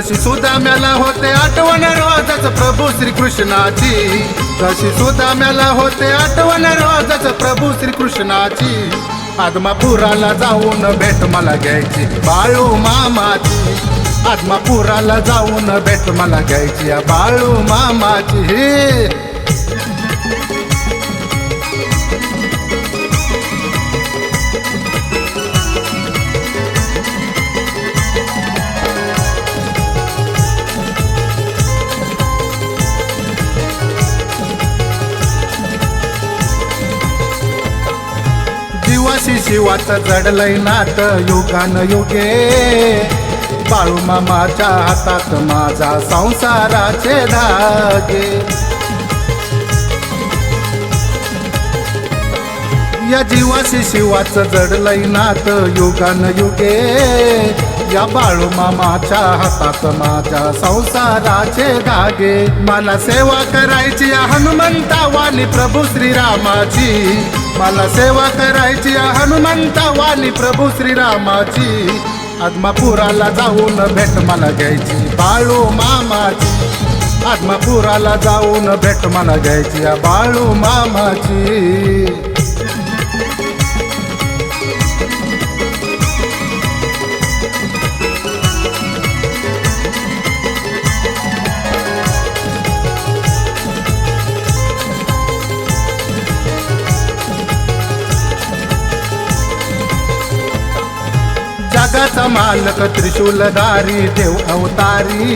जशी सुदाम्याला होते आठवण रोजच प्रभू श्री कृष्णाची तशी सुद्धा सुदाम्याला होते आठवण रोजच प्रभू श्री कृष्णाची आदमापुराला जाऊन भेट मला घ्यायची बाळू मामाची. आदमापुराला जाऊन भेट मला घ्यायची बाळू मामाची. जीवाशी जडलय नात युगान युगे. बाळू मामाच्या हातात माझा संसाराचे धागे. या जीवाशी शिवाचं जडलय नात युगान युगे. या बाळू मामाच्या हातात माझ्या संसाराचे धागे. मला सेवा करायची हनुमंता वाली प्रभू श्रीरामाची. मला सेवा करायची हनुमंता वाली प्रभू श्रीरामाची. आदमापुराला जाऊन भेट मला घ्यायची. बाळू मामाची. आदमापुराला जाऊन भेट मला घ्यायची बाळू मामाची. जगाचा मालक त्रिशूलधारी देव अवतारी.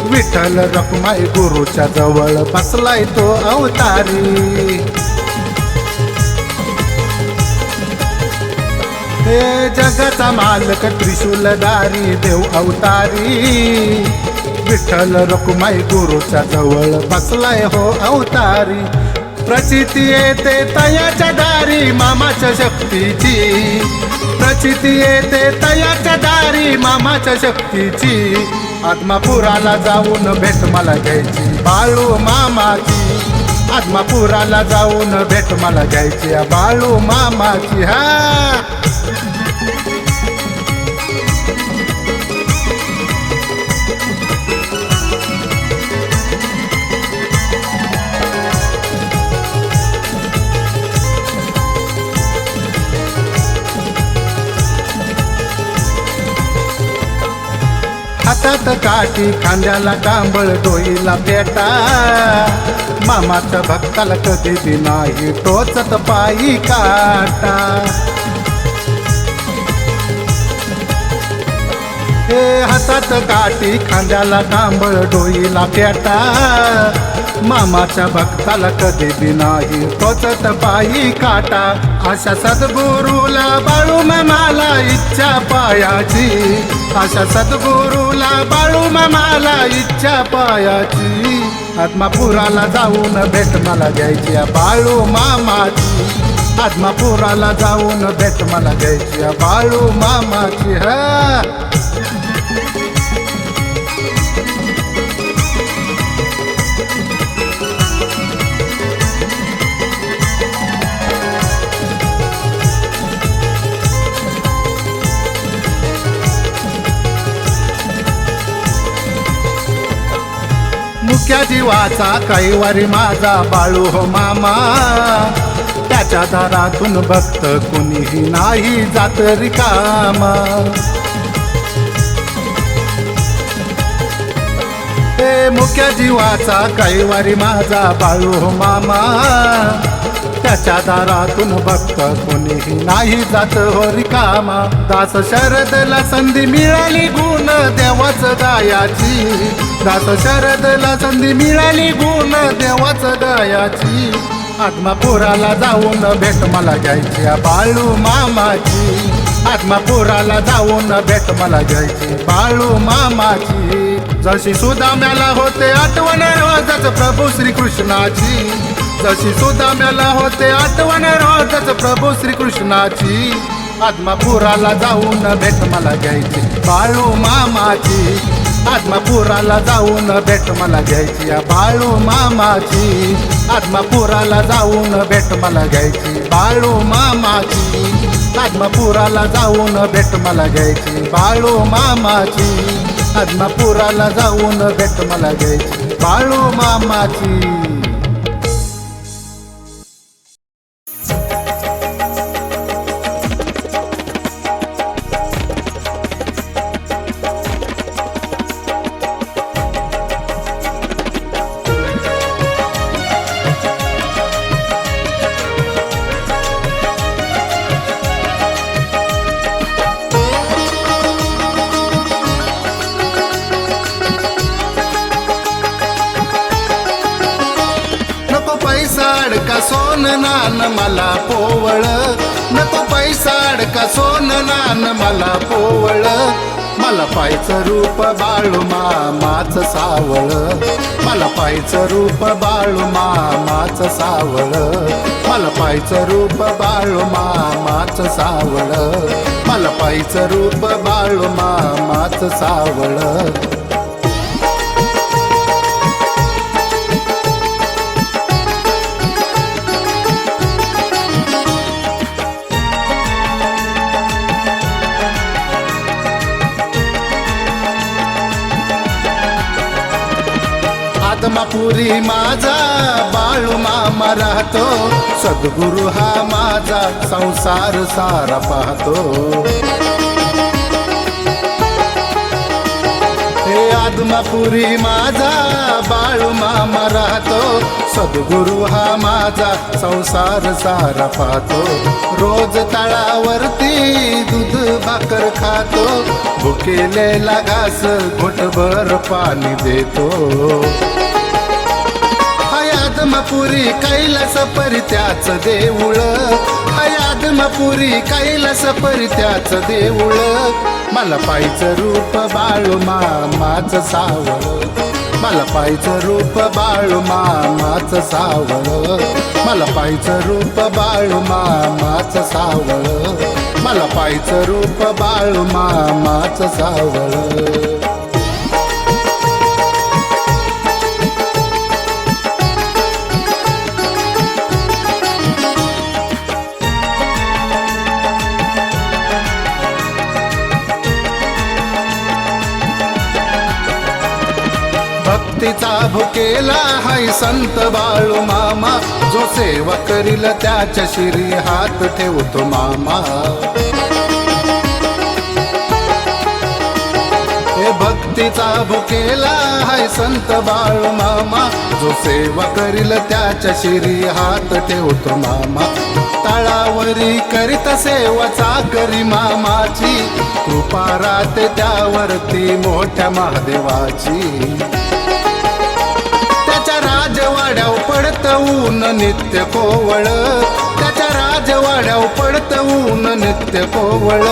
विठ्ठल रखमाई गुरुच्या जवळ बसलाय तो अवतारी. हे जगाचा मालक त्रिशूलधारी देव अवतारी. विठ्ठल रखमाई गुरुच्या जवळ बसलाय हो अवतारी. प्रचिती येते तयाच्या दारी मामाच्या शक्तीची. प्रचिती येते तयाच्या दारी मामाच्या शक्तीची. आत्मापुराला जाऊन भेट मला घ्यायची बाळू मामाची. आत्मापुराला जाऊन भेट मला घ्यायची बाळू मामाची. हा. हातात काठी खांद्याला कांबळ डोईला पेटा. मामाच्या भक्ताला कधी बी नाही टोचत पायी काटा. हे हातात काठी खांद्याला कांबळ डोईला पेटा. मामाच्या भक्ताला कधी बी नाही टोचत पायी काटा. अशा सद्गुरूला बाळू मामाला इच्छा पायाची. अशा सद्गुरूला बाळू मामाला इच्छा पायाची. आत्मापुराला जाऊन भेट मला घ्यायची बाळू मामाची. आत्मापुराला जाऊन भेट मला घ्यायची बाळू मामाची. ह. मुख्या जीवाचा कैवारी माझा बाळू हो मामा. त्याच्या दारातून भक्त कुणीही नाही जात रिकामा. हे मुख्या जीवाचा कैवारी माझा बाळू हो मामा. त्याच्या दारातून भक्त कोणीही नाही जात हो रिकामा दास शरदला संधी मिळाली गुण देवाच गायाची दास शरदला संधी मिळाली गुण देवाच गायाची आत्मापुराला जाऊन भेट मला घ्यायची बाळू मामाची. आत्मापुराला जाऊन भेट मला घ्यायची बाळू मामाची. जशी सुदाम्याला होते आठवण रोजच प्रभू श्रीकृष्णाची. जशी सुदाम्याला होते आठवण रोजच प्रभू श्रीकृष्णाची. आत्मापुराला जाऊन भेट मला घ्यायची. बाळू मामाची. आत्मापुराला जाऊन भेट मला घ्यायची. बाळू मामाची. आत्मापुराला जाऊन भेट मला घ्यायची. बाळू मामाची. आत्मापुराला जाऊन भेट मला घ्यायची. बाळू मामाची. आत्मापुराला जाऊन भेट मला घ्यायची. बाळू मामाची. नान मला पोवळ. नको पैसाड का सोन नान मला पोवळ. मला पायचं रूप बाळू मामाच सावळ. मला पायचं रूप बाळू मामाच सावळ. मला पायचं रूप बाळू मामाच सावळ. मला पायचं रूप बाळू मामाच सावळ. आत्मापुरी माझा बाळू मामा राहतो. सद्गुरु हा माझा संसार सारा पाहतो. हे आत्मापुरी माझा बाळू मामा राहतो. सद्गुरु हा माझा संसार सारा पाहतो. रोज तळावरती दूध भाकर खातो. भुकेलेला घास घोटभर पाणी देतो. आदमपुरी कैलास परित्याच देऊळ. आदमपुरी कैलास परित्याच देऊळ. मला पाहिचं रूप बाळू मामाच सावळ. मला पाहिचं रूप बाळू मामाच सावळ. मला पाहिचं रूप बाळू मामाच सावळ. मला पाहिचं रूप बाळू मामाच सावळ. भक्तीचा भुकेला हाय संत बाळू मामा. जो सेवा करील त्याच्या शिरी हात ठेवतो मामा. हे भक्तीचा भुकेला हाय संत बाळू मामा. जो सेवा करील त्याच्या शिरी हात ठेवतो मामा. तळावरी करीत सेवाचा करी मामाची. कृपा राहते त्यावरती मोठ्या महादेवाची. राजवाड्याव पडत ऊन नित्य कोवळ. त्याच्या राजवाड्याव पडत ऊन नित्य कोवळ.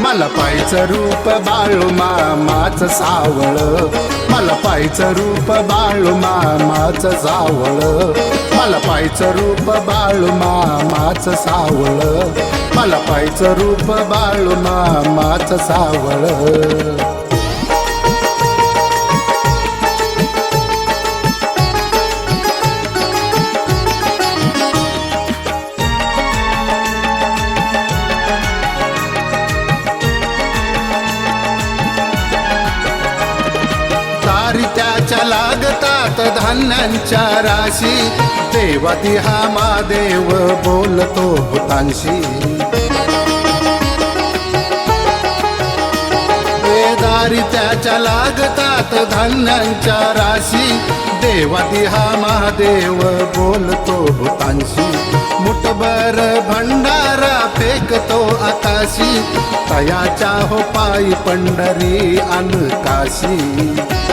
मला पायचं रूप बाळू मामाच सावळ. मला पायचं रूप बाळू मामाच सावळ. मला पायचं रूप बाळू मामाच सावळ. मला पायचं रूप बाळू मामाच सावळ. त्याच्या लागतात धान्यांच्या राशी. देवाती हा महादेव बोलतो भूतांशी. दारी त्याच्या लागतात धान्यांच्या राशी. देवाती हा महादेव बोलतो भूतांशी. मुठभर भंडारा फेकतो आकाशी. तयाच्या हो पायी पंढरी अनकाशी. काशी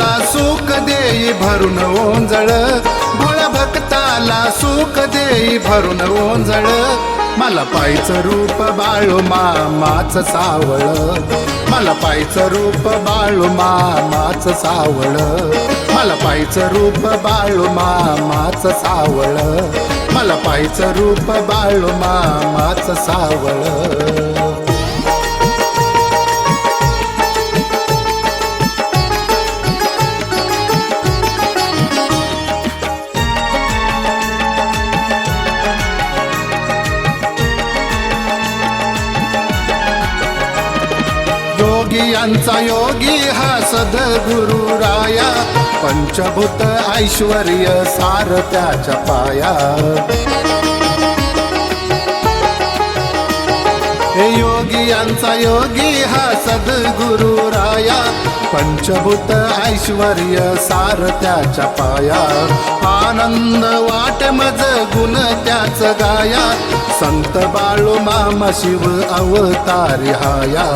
भक्ताला सुख देई भरून ओंजळ. भोळ भक्ताला सुख देई भरून ओंजळ. मला पायचं रूप बाळू मामाच सावळ. मला पायचं रूप बाळू मामाच सावळ. मला पायचं रूप बाळू मामाच सावळ. मला पायचं रूप बाळू मामाच सावळ. योगी यांचा योगी हा सद्गुरु राया. पंचभूत ऐश्वर सार त्याच्या पाया. हे योगी यांचा योगी हा सद्गुरु राया. पंचभूत ऐश्वर सार त्याच्या पाया. आनंद वाट मज गुण त्याच गाया. संत बाळू मामा शिव अवतारी हाया.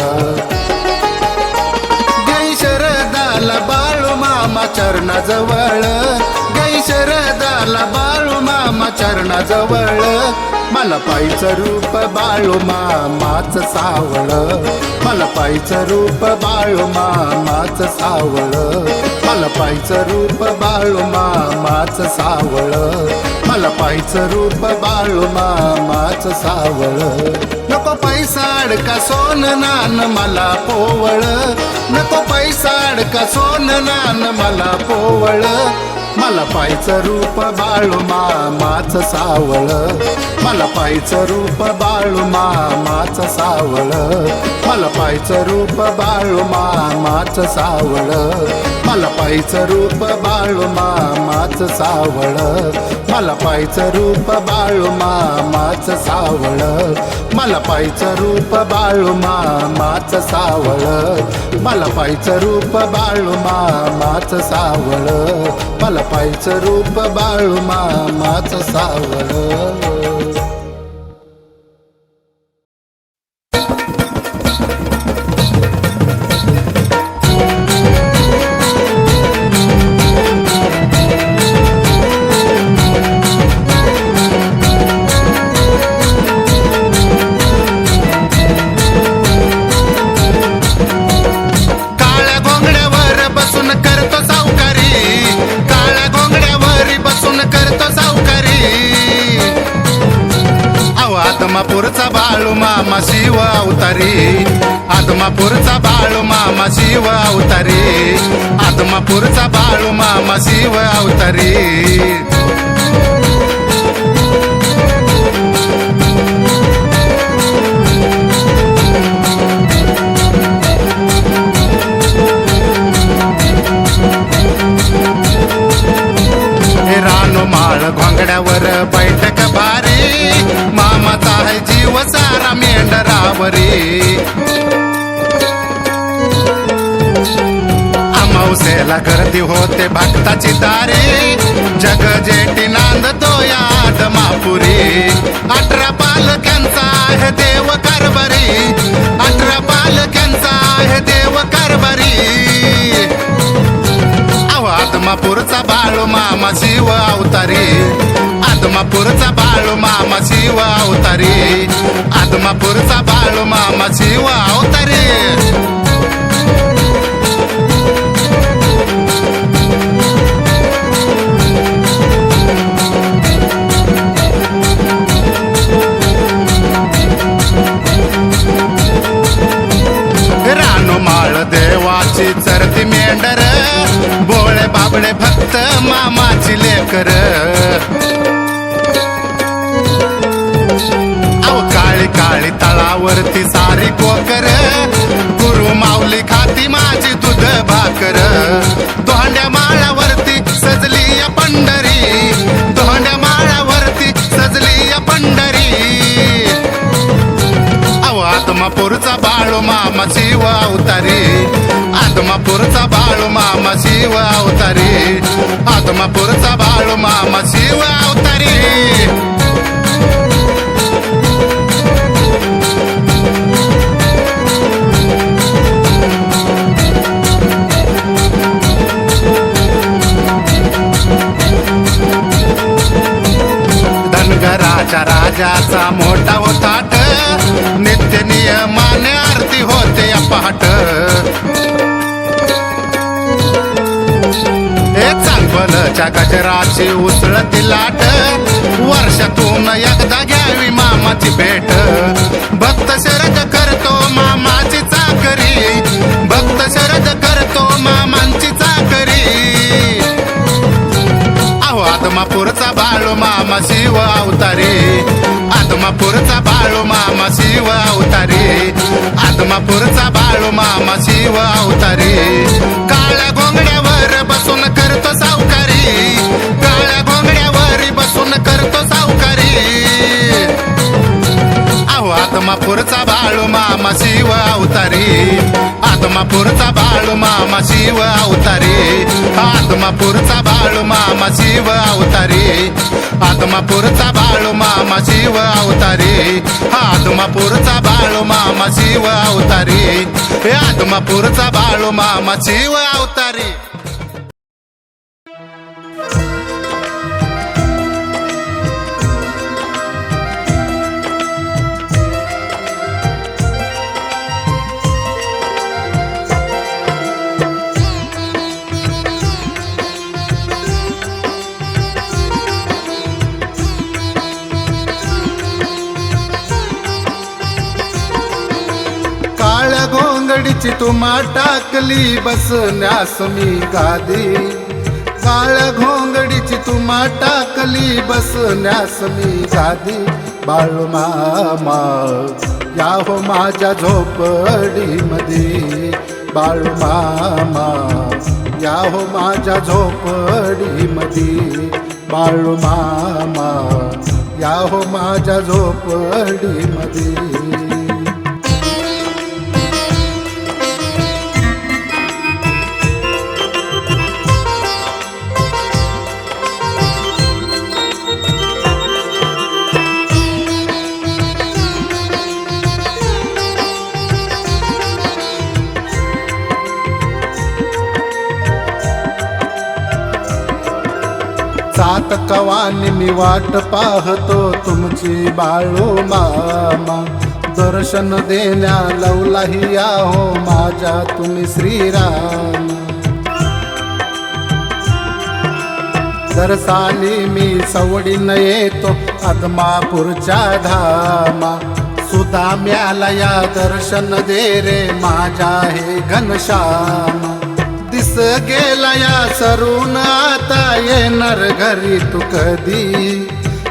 चला बाळू मामा चरणाजवळ. शरदाला बाळू मामा चरणाजवळ. मला पायचं रूप बाळू मामाच सावळ. मला पायचं रूप बाळू मामाच सावळ. मला पायचं रूप बाळू मामाच सावळ. मला पायचं रूप बाळू मामाच सावळ. नको पैसा अडका सोन नान मला पोवळ. नको पैसा अडका सोन नान मला पोवळ. मला पायचं रूप बाळू मामाच सावळ. मला पायचं रूप बाळू मामाच सावळ. मला पायचं रूप बाळू मामाच सावळ. मला पायचं रूप बाळू मामाच सावळ. मला पायचं रूप बाळू मामाच सावळ. मला पायचं रूप बाळू मामाच सावळ. मला पायचं रूप बाळू मामाच सावळ. मला पायचं रूप बाळू मामाच सावळ. आदमापूरचा बाळू मामा शिव अवतारी. आदमापूरचा बाळू मामा शिव अवतारी. आदमापूरचा बाळू मामा शिव अवतारी. माळ घोंगड्यावर बैठक भारी मामाचा आहे जीव सारा मेंढरावरे. अमावसेला गर्दी होते भक्ताची दारे जग जेटी नांदतो याद मापुरी. अठरा पालक्यांचा आहे देव कारभारी. अठरा पालक्यांचा आहे देव कारभारी. अहो मापूरचा बाळू मामा शिव अवतारी. आदमापूरचा बाळू मामा शिव अवतारी आदमापूरचा बाळू मामा शिव अवतारी रानो माळ देवाची चरती मेंढर बोळे बाबडे भक्त मामाची लेकर. काळी तळावरती सारी कोकर. गुरु माऊली खाती माझी दूध भाकर. दोंड्या माळावरती सजली या पंढरी. दोंड्या माळावरती सजली या पंढरी. अहो आत्मापूरचा बाळू मामा शिव अवतारी. आत्मापूरचा बाळू मामा शिव अवतारी. आत्मापूरचा बाळू मामा शिव अवतारी. धनगराच्या राजाचा मोठा होता नित्य नियमाने आरती होते या पहाट. हे चांगलच्या गजराची उसळती लाट. वर्षातून एकदा घ्यावी मामाची भेट. भक्त शरद आदमापूरचा बाळू मामा शिव अवतारी. आदमापूरचा बाळू मामा शिव अवतारी. आदमापूरचा बाळू मामा शिव अवतारी. काळ्या घोंगड्यावर बसून करतो सावकारी. अहो आदमापूरचा बाळू मामा शिव अवतारी. आदमापूरचा बाळू मामा शिव अवतारी. आदमापूरचा बाळू मामा शिव अवतारी. आदमापूरचा बाळू मामा शिव अवतारी. आदमापूरचा बाळू मामा शिव अवतारी. हे आदमापूरचा बाळू मामा शिव अवतारी. काळ्या घोंगडीची तुम्हा टाकली बसण्यास मी गादी. काळ्या घोंगडीची तुम्हा टाकली बसण्यास मी गादी. बाळू मामा या हो माझ्या झोपडीमध्ये बाळू मामा या हो माझ्या झोपडीमध्ये बाळू मामा या हो माझ्या झोपडीमध्ये सात कवानी मी वाट पाहतो तुमची बाळू मामा. दर्शन देण्या लवलाही आहो माझ्या तुम्ही श्रीराम. दरसाली मी सवडीन येतो आदमापूरच्या धामा. सुदाम्याला या दर्शन दे रे माझ्या हे घनश्याम. दिस गेला या सरून आता येणार घरी तू कधी?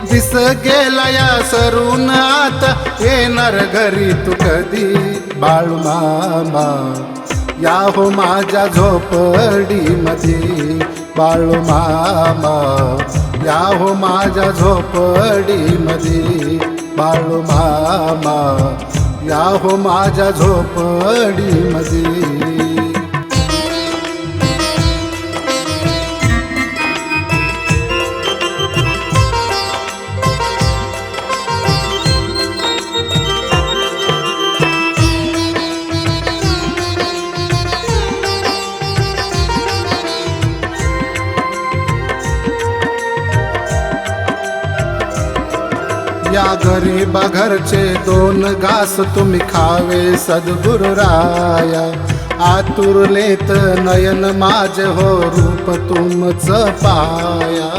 दिस गेला या सरून आता येणार घरी तू कधी? बाळू मामा या हो माझ्या झोपडी मध्ये बाळू मामा या हो माझ्या झोपडी मध्ये बाळू मामा या हो माझ्या झोपडीमध्ये या गरीबा घरचे दोन घास तुम्ही खावे सद्गुरुराया आतुरलेत नयन माझ हो रूप तुमच पाया.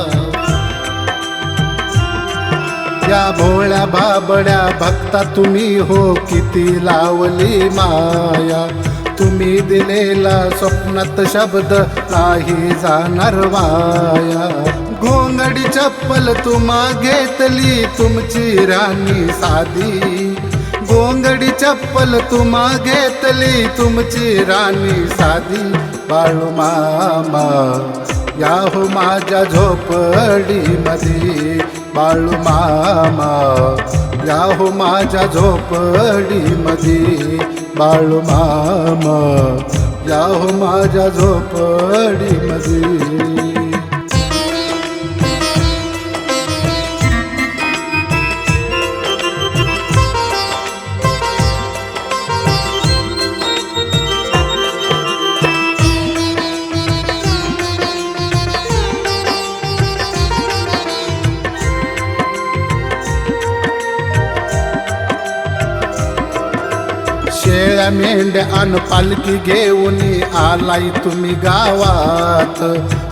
या भोळ्या बाबड्या भक्ता तुम्ही हो किती लावली माया. तुम्ही दिलेला स्वप्नात शब्द नाही जाणार वाया. घोंगडी चप्पल तुम्हा घेतली तुमची राणी साधी. गोंगडी चप्पल तुम्हा घेतली तुमची राणी साधी. बाळू मामा या हो माझ्या झोपडी मध्ये बाळू मामा या हो माझ्या झोपडी मध्ये बाळू मामा या हो माझ्या झोपडी मध्ये मेंढ्या मेंढ्या अन पालखी घेऊन आलाय तुम्ही गावात.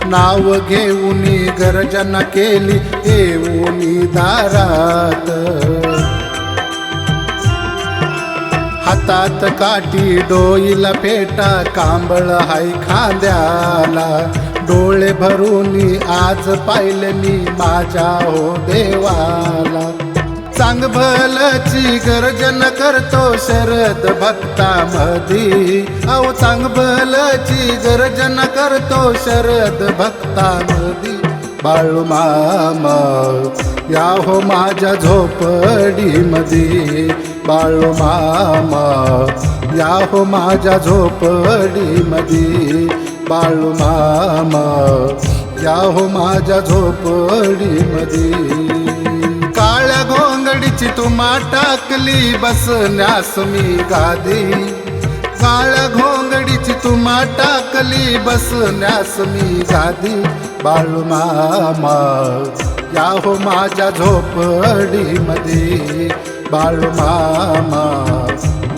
नाव घेऊन गर्जना केली येऊन दारात. हातात काठी डोईला पेटा कांबळ हाय खांद्याला. डोळे भरून आज पाहिले मी माझ्या हो देवाला. सांग भलची गर्जन करतो शरद भक्तामधी अहो सांग भलची गर्जन करतो शरद भक्तामधी बाळू मामा या हो माझ्या झोपडीमध्ये बाळू मामा या हो माझ्या झोपडीमध्ये बाळू मामा या हो माझ्या झोपडीमध्ये मधी. घोंगडीची तुम्हा टाकली बसण्यास मी गादी काळ्या घोंगडीची तुम्हा टाकली बसण्यास मी गादी बाळू मामा या हो माझ्या झोपडीमध्ये. बाळू मामा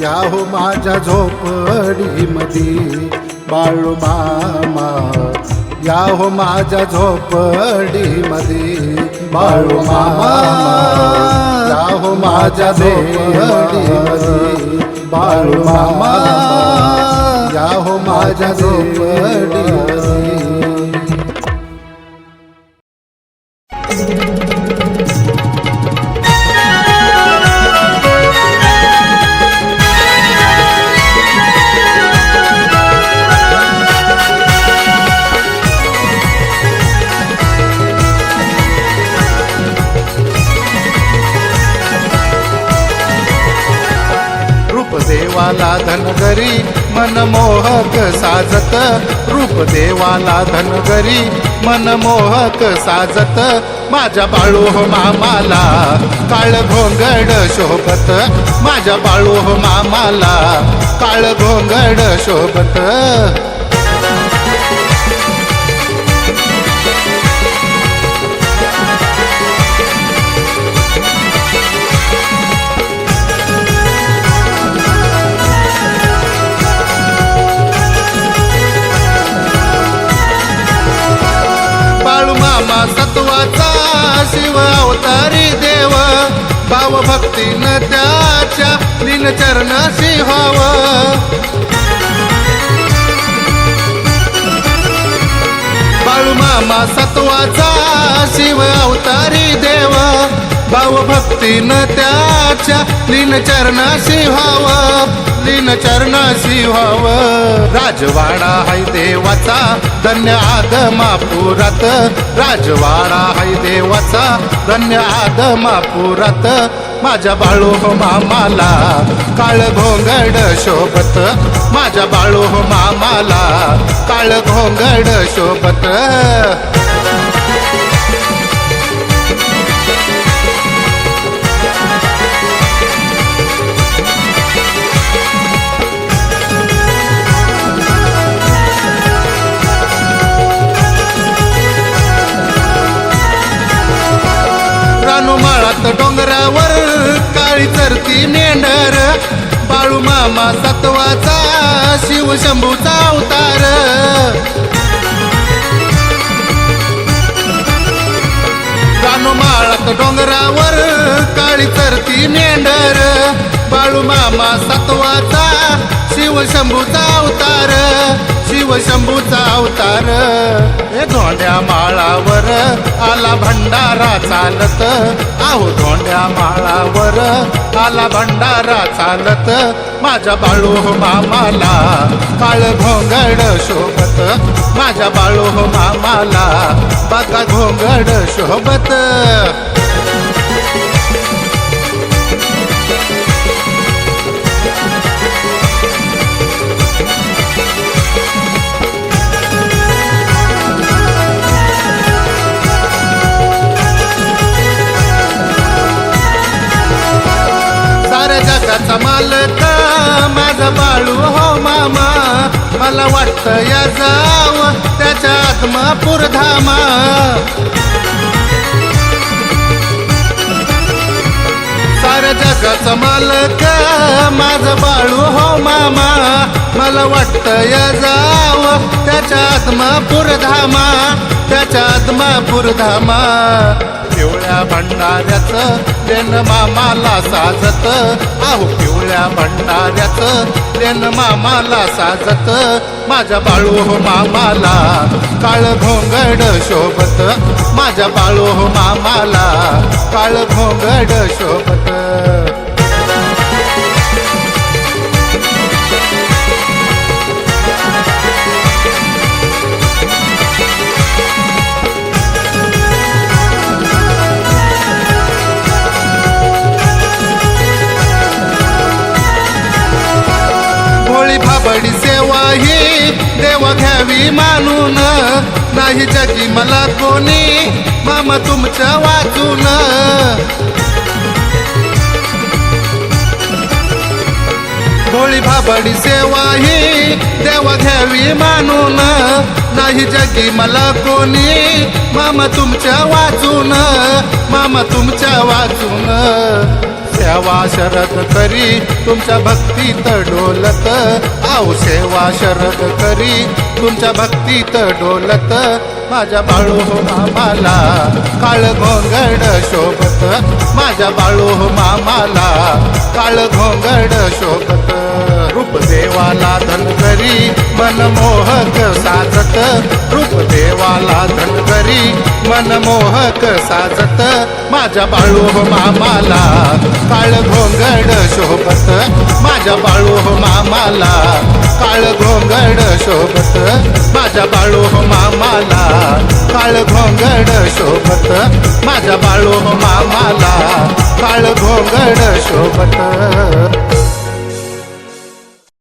या हो माझ्या झोपडीमध्ये. बाळू मामा या हो माझ्या झोपडीमध्ये. बाळू मामा. हो माझ्या झोपडीमध्ये बाळू मामा. या हो माझ्या झोपडीमध्ये देवाला धनगरी मनमोहक साजत. रूप देवाला धनगरी मनमोहक साजत. माझ्या बाळू हो मामाला काळ घोंगड शोभत. माझ्या बाळू हो मामाला काळ घोंगड शोभत. शिव अवतारी देव भाव न त्याच्या दिनचरण शिवाव. बाळू मामा सत्वाचा शिव अवतारी देव भावभक्तीनं त्याच्या लीन चरणाशी व्हाव लीन चरणाशी व्हाव राजवाडा हाय देवाचा धन्य आदमापुरात राजवाडा हाय देवाचा धन्य आदमापुरात माझ्या बाळू हो मामाला काळ घोंगड शोभत. माझ्या बाळू हो मामाला काळ घोंगड शोभत. माळात डोंगरावर काळी चरती मेंढर. बाळू मामा सत्वाचा शिव शंभूचा अवतार. माळात डोंगरावर काळी चरती मेंढर. बाळू मामा सत्वाचा शिव शंभूचा अवतार शिव शंभूचा अवतार. हे धोंड्या माळावर आला भंडारा चालत. आहो धोंड्या माळावर आला भंडारा चालत. माझ्या बाळू हो मामाला काळ घोंगड शोभत. माझ्या बाळू हो मामाला बाका घोंगड शोभत. या जाव त्याच्या आत्मापूर धामा सार जगाचा मालक माझ बाळू हो मामा. मला वाटतं या जाव त्याच्या आत्मापूर धामा त्याच्या आत्मापूर धामा पिवळ्या भंडाऱ्याच लेन मामाला साजत. आहो पिवळ्या भंडाऱ्याच लेन मामाला साजत. माझ्या बाळू हो मामाला काळ भोंगड शोभत. माझ्या बाळू हो मामाला काळ भोंगड शोभत. देव घ्यावी मानून. नाही जगी मला कोणी मामा तुमच्या वाचून. भोळी भाबडी सेवा ही देव घ्यावी मानून. नाही जगी मला कोणी मामा तुमच्या वाचून. मामा तुमच्या वाचून. सेवा शरद करी तुमच्या भक्तीत डोलत आव सेवा शरद करी तुमच्या भक्तीत डोलत माझ्या बाळू हो मामाला काळ घोंगड शोभत. माझ्या बाळू हो मामाला काळ घोंगड शोभत. रूप देवाला मनमोहक साजत. रूप देवाला मनमोहक साजत. माझ्या बाळू हो मामाला काळ घोंगड शोभत. माझ्या बाळू हो मामाला काळ घोंगड शोभत. माझ्या बाळू हो मामाला काळ घोंगड शोभत. माझ्या बाळू हो मामाला काळ घोंगड शोभत.